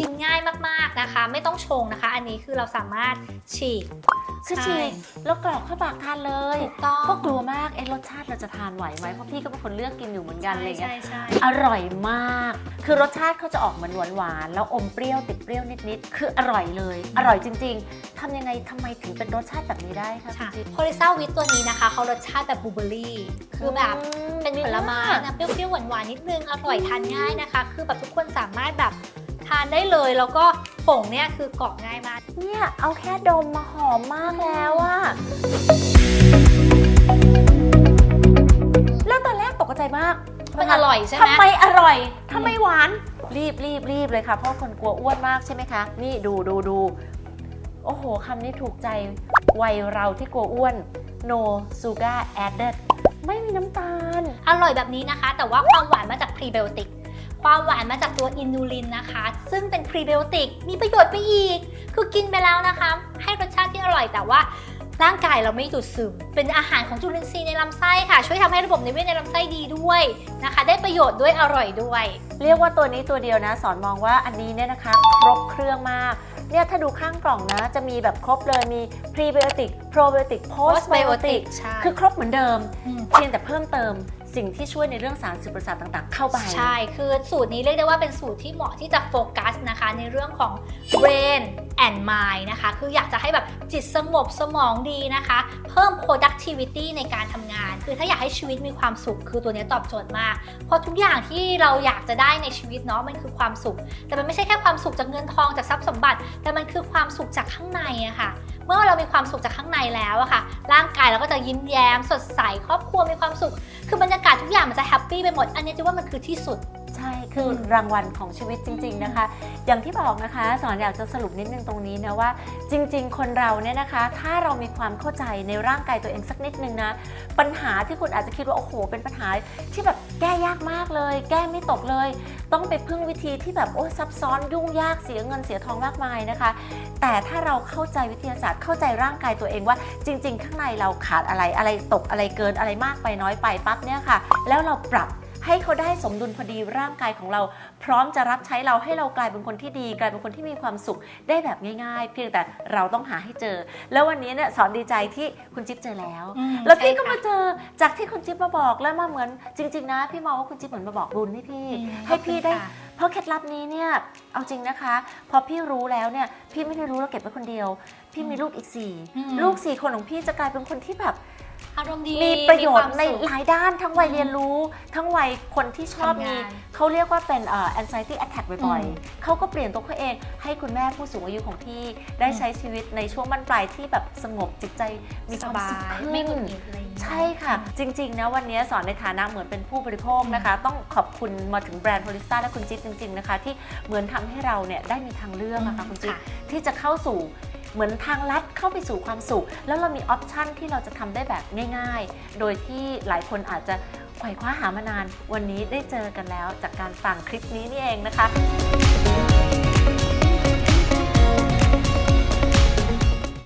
กินง่ายมากๆนะคะ ไม่ต้องชงนะคะ อันนี้คือเราสามารถฉีกคือใช่ฉีกแล้วกรอกเข้าปากทานเลยถูกต้องก็กลัวมากเอ๊ะรสชาติเราจะทานไหวไหมเพราะพี่ก็เป็นคนเลือกกินอยู่เหมือนกันอะไรใช่เงี้ยใช่อร่อยมาก คือรสชาติเขาจะออกมันหวานหวานๆแล้วอมเปรี้ยวติดเปรี้ยวนิดๆคืออร่อยเลย อร่อยจริง ๆ ทำยังไงทำไมถึงเป็นรสชาติแบบนี้ได้คะใช่คุณจิ๊บโพลิซ่าวิตตัวนี้นะคะเขารสชาติแบบบลูเบอร์รี่ คือแบบมเป็นผลไม้นะเปรี้ยวๆหวานๆนิดนึงอร่อยทานง่ายนะคะ คือแบบทุกคนสามารถแบบทานได้เลยแล้วก็ผงเนี่ยคือกรอกง่ายมาก เนี่ยเอาแค่ดมมาหอมมากแล้วอะแล้วตอนแรกตกใจมากมันอร่อยใช่ไหมทำไมอร่อยทำไมหวาน รีบรีบรีบเลยค่ะ เพราะคนกลัวอ้วนมากใช่ไหมคะ นี่ดูดูดู โอ้โหคำนี้ถูกใจวัยเราที่กลัวอ้วน no sugar added ไม่มีน้ำตาล อร่อยแบบนี้นะคะ แต่ว่าความหวานมาจากพรีไบโอติก ความหวานมาจากตัวอินูลินนะคะ ซึ่งเป็นพรีไบโอติก มีประโยชน์ไปอีก คือกินไปแล้วนะคะ ให้รสชาติที่อร่อยแต่ว่าร่างกายเราไม่ดูดซึม เป็นอาหารของจุลินทรีย์ในลำไส้ค่ะ ช่วยทำให้ระบบนิเวศในลำไส้ดีด้วยนะคะ ได้ประโยชน์ด้วยอร่อยด้วย เรียกว่าตัวนี้ตัวเดียวนะ สอนมองว่าอันนี้เนี่ยนะคะ ครบเครื่องมาก เนี่ยถ้าดูข้างกล่องนะ จะมีแบบครบเลยมี prebiotic probiotic postbiotic ใช่คือครบเหมือนเดิมมเพียงแต่เพิ่มเติม สิ่งที่ช่วยในเรื่องสารสื่อประสาทต่างๆ เข้าไป ใช่ คือสูตรนี้เรียกได้ว่าเป็นสูตรที่เหมาะที่จะโฟกัสนะคะ ในเรื่องของ brain and mind นะคะ คืออยากจะให้แบบจิตสงบสมองดีนะคะ เพิ่ม productivity ในการทำงาน คือถ้าอยากให้ชีวิตมีความสุข คือตัวนี้ตอบโจทย์มาก เพราะทุกอย่างที่เราอยากจะได้ในชีวิตเนาะ มันคือความสุข แต่มันไม่ใช่แค่ความสุขจากเงินทองจากทรัพย์สมบัติ แต่มันคือความสุขจากข้างในอะค่ะ เมื่อเรามีความสุขจากข้างในแล้วอะค่ะ ร่างกายเราก็จะยิ้มแย้มสดใสครอบครัวมีความสุข คือบรรยากาศ ทุกอย่างมันจะแฮปปี้ไปหมด อันนี้จะว่ามันคือที่สุด ใช่คือรางวัลของชีวิตจริง ๆนะคะ อย่างที่บอกนะคะสอนอยากจะสรุปนิดนึงตรงนี้นะว่า จริง ๆ คนเราเนี่ยนะคะ ถ้าเรามีความเข้าใจในร่างกายตัวเองสักนิดนึงนะ ปัญหาที่คุณอาจจะคิดว่าโอ้โห เป็นปัญหาที่แบบแก้ยากมากเลย แก้ไม่ตกเลย ต้องไปพึ่งวิธีที่แบบโอ้ซับซ้อนยุ่งยากเสียเงินเสียทองมากมายนะคะ แต่ถ้าเราเข้าใจวิทยาศาสตร์เข้าใจร่างกายตัวเองว่า จริง ๆ ข้างในเราขาดอะไรอะไรตกอะไรเกินอะไรมากไปน้อยไปปั๊บเนี่ยค่ะแล้วเราปรับให้เขาได้สมดุลพอดีร่างกายของเรา พร้อมจะรับใช้เราให้เรากลายเป็นคนที่ดี กลายเป็นคนที่มีความสุขได้แบบง่าย ๆ เพียงแต่เราต้องหาให้เจอ แล้ววันนี้เนี่ยสอนดีใจที่คุณจิ๊บเจอแล้วอืมแล้วพี่ก็ใช่ค่ะมาเจอจากที่คุณจิ๊บมาบอกแล้วมาเหมือนจริง ๆ นะ พี่มองว่าคุณจิ๊บเหมือนมาบอกบุญให้พี่อืมให้พี่ได้ขอบคุณค่ะเพราะเคล็ดลับนี้เนี่ยเอาจริงนะคะ พอพี่รู้แล้วเนี่ยพี่ไม่ได้รู้แล้วเก็บไว้คนเดียว พี่มีลูกอีกสี่อืมลูกสี่คนของพี่จะกลายเป็นคนที่แบบ อารมณ์ดีมีประโยชน์ในมีความสุขหลายด้านทั้งวัยเรียนรู้ ทั้งวัยคนที่ชอบทำงานมีเขาเรียกว่าเป็นเอ่อ anxiety attack บ่อยอืมๆเขาก็เปลี่ยนตัวเขาเองให้คุณแม่ผู้สูงอายุของพี่ได้อืมใช้ชีวิตในช่วงบรรปลายที่แบบสงบจิตใจมีสความบาสุขยขึ้นไม่หงุดหงิดอะไรอย่างเงี้ยใช่ค่ะ จริงๆนะวันนี้สอนในฐานะเหมือนเป็นผู้บริโภคนะคะ ต้องขอบคุณมาถึงแบรนด์โพลิสต้าและคุณจิ๊บจริง ๆนะคะ ที่เหมือนทำให้เราเนี่ยได้มีทางเลือกนะคะคุณจิ๊บค่ะที่จะเข้าสู่ เหมือนทางลัดเข้าไปสู่ความสุข แล้วเรามีออปชันที่เราจะทำได้แบบง่ายๆ โดยที่หลายคนอาจจะไขว่คว้าหามานาน วันนี้ได้เจอกันแล้วจากการฟังคลิปนี้นี่เองนะคะ